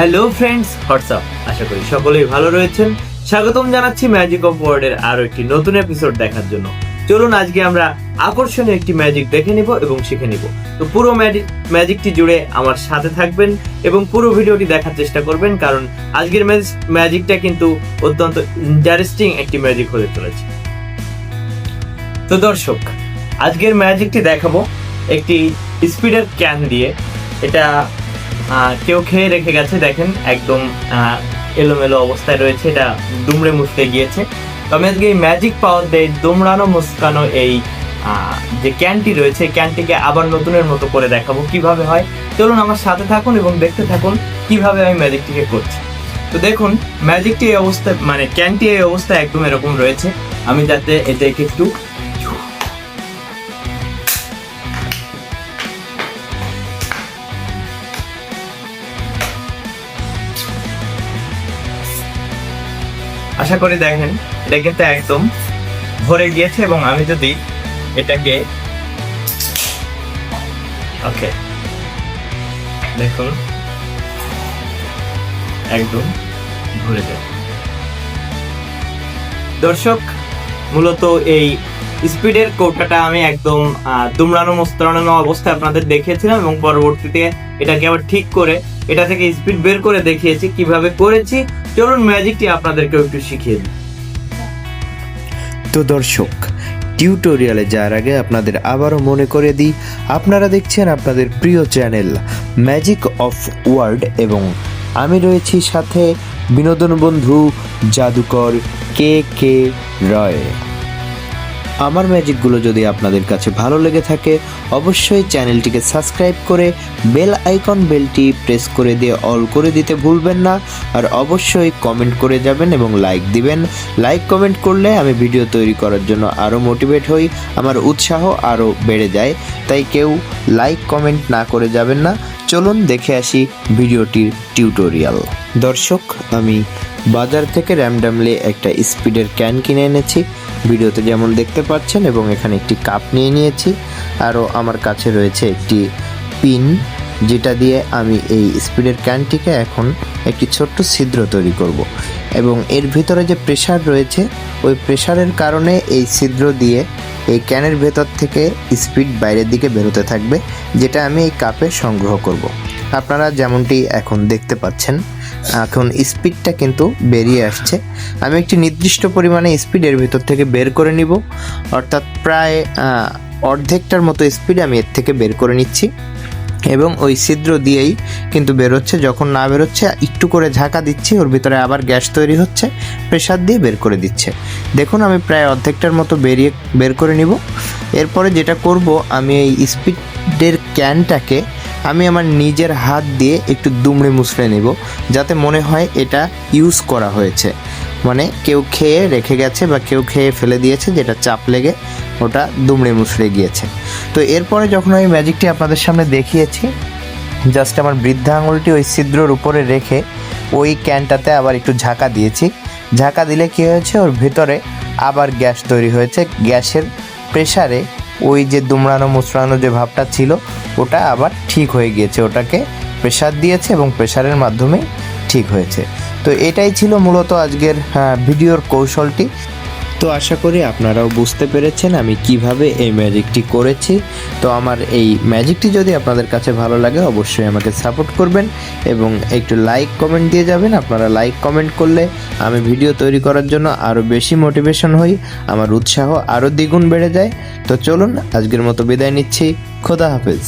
Hello friends WhatsApp আশা করি সকলেই ভালো রয়েছেন। স্বাগতম জানাচ্ছি ম্যাজিক অফ ওয়ার্ল্ডের আরও একটি নতুন এপিসোড দেখার জন্য। চলুন আজকে আমরা আকর্ষণীয় একটি ম্যাজিক দেখে নিব এবং শিখে নিব। তো পুরো ম্যাজিকটি জুড়ে আমার সাথে থাকবেন এবং পুরো ভিডিওটি দেখার চেষ্টা করবেন, কারণ আজকের ম্যাজিকটা কিন্তু অত্যন্ত ইন্টারেস্টিং একটি ম্যাজিক হতে চলেছে। তো দর্শক, আজকের ম্যাজিকটি দেখাবো একটি স্পিডের ক্যান দিয়ে। এটা কেউ খেয়ে রেখে গেছে, দেখেন, একদম এলোমেলো অবস্থায় রয়েছে, এটা দুমড়ে মুছতে গিয়েছে। তো আমি আজকে এই ম্যাজিক পাওয়ার দিয়ে দুমড়ানো মুসকানো এই যে ক্যানটি রয়েছে ক্যানটিকে আবার নতুনের মতো করে দেখাবো কীভাবে হয়। চলুন আমার সাথে থাকুন এবং দেখতে থাকুন কীভাবে আমি ম্যাজিকটিকে করছি। তো দেখুন ম্যাজিকটি এই অবস্থায় মানে ক্যানটি এই অবস্থায় একদম এরকম রয়েছে। আমি যাতে এটাকে একটু আশা করি দেখেন, এটা একদম ভরে গিয়েছে এবং আমি যদি এটাকে ওকে, দেখুন, একদম ভরে যায়। দর্শক, মূলত এই স্পিডের কৌটাটা আমি একদম দুমড়ানো মোস্তরানো অবস্থায় আপনাদের দেখিয়েছিলাম এবং পরবর্তীতে এটাকে আবার ঠিক করে এটা থেকে স্পিড বের করে দেখিয়েছি কীভাবে করেছি। চলুন ম্যাজিকটি আপনাদেরকেও একটু শিখিয়ে দিই। তো দর্শক, টিউটোরিয়ালে যাওয়ার আগে আপনাদের আবারও মনে করে দিই, আপনারা দেখছেন আপনাদের প্রিয় চ্যানেল ম্যাজিক অফ ওয়ার্ল্ড এবং আমি রয়েছি সাথে বিনোদন বন্ধু জাদুকর কে কে রয়। আমার ম্যাজিকগুলো যদি আপনাদের কাছে ভালো লেগে থাকে, অবশ্যই চ্যানেলটিকে সাবস্ক্রাইব করে বেল আইকন বেলটি প্রেস করে দিয়ে অল করে দিতে ভুলবেন না। আর অবশ্যই কমেন্ট করে যাবেন এবং লাইক দিবেন। লাইক, কমেন্ট করলে আমি ভিডিও তৈরি করার জন্য আরও মোটিভেট হই, আমার উৎসাহ আরও বেড়ে যায়। তাই কেউ লাইক, কমেন্ট না করে যাবেন না। চলুন দেখে আসি ভিডিওটির টিউটোরিয়াল। দর্শক, আমি বাজার থেকে র্যামডামলি একটা স্পিডের ক্যান কিনে এনেছি। ভিডিওতে যেমন দেখতে পাচ্ছেন এবং এখানে একটি কাপ নিয়ে নিয়েছি আরও আমার কাছে রয়েছে একটি পিন, যেটা দিয়ে আমি এই স্পিডের ক্যানটিকে এখন একটি ছোট্ট ছিদ্র তৈরি করব এবং এর ভিতরে যে প্রেশার রয়েছে, ওই প্রেশারের কারণে এই ছিদ্র দিয়ে এই ক্যানের ভেতর থেকে স্পিড বাইরের দিকে বেরোতে থাকবে, যেটা আমি এই কাপে সংগ্রহ করব। আপনারা যেমনটি এখন দেখতে পাচ্ছেন, এখন স্পিডটা কিন্তু বেরিয়ে আসছে। আমি একটি নির্দিষ্ট পরিমাণে স্পিডের ভিতর থেকে বের করে নিব। অর্থাৎ প্রায় অর্ধেকটার মতো স্পিড আমি এর থেকে বের করে নিচ্ছি। এবং ওই ছিদ্র দিয়েই কিন্তু বেরোচ্ছে। যখন না বেরোচ্ছে, একটু করে ঝাঁকা দিচ্ছি, ওর ভিতরে আবার গ্যাস তৈরি হচ্ছে প্রেশার দিয়ে বের করে দিচ্ছে। দেখুন, আমি প্রায় অর্ধেকটার মতো বেরিয়ে, বের করে নিব। এরপরে যেটা করব, আমি এই স্পিডের ক্যানটাকে আমি আমার নিজের হাত দিয়ে একটু দুমড়ে মুছড়ে নেব, যাতে মনে হয় এটা ইউজ করা হয়েছে। মানে কেউ খেয়ে রেখে গেছে বা কেউ খেয়ে ফেলে দিয়েছে যেটা চাপ লেগে ওটা দুমড়ে মুছড়ে গিয়েছে। তো এরপরে যখন আমি ম্যাজিকটি আপনাদের সামনে দেখিয়েছি জাস্ট আমার বৃদ্ধা আঙুলটি ওই ছিদ্রর উপরে রেখে ওই ক্যানটাতে আবার একটু ঝাঁকা দিয়েছি। ঝাঁকা দিলে কী হয়েছে? ওর ভিতরে আবার গ্যাস তৈরি হয়েছে। গ্যাসের প্রেসারে ওই যে দুমড়ানো মুচড়ানো যে ভাবটা ছিল ওটা আবার ঠিক হয়ে গিয়েছে ওটাকে প্রেশার দিয়েছে এবং প্রেশারের মাধ্যমে ঠিক হয়েছে। তো এটাই ছিল মূলত আজকের আহ, ভিডিওর কৌশলটি। তো আশা করি আপনারাও বুঝতে পেরেছেন আমি কীভাবে এই ম্যাজিকটি করেছি। তো আমার এই ম্যাজিকটি যদি আপনাদের কাছে ভালো লাগে, অবশ্যই আমাকে সাপোর্ট করবেন এবং একটু লাইক কমেন্ট দিয়ে যাবেন। আপনারা লাইক কমেন্ট করলে আমি ভিডিও তৈরি করার জন্য আরও বেশি মোটিভেশন হই, আমার উৎসাহ আরও দ্বিগুণ বেড়ে যায়। তো চলুন, আজকের মতো বিদায় নিচ্ছি। খোদা হাফেজ।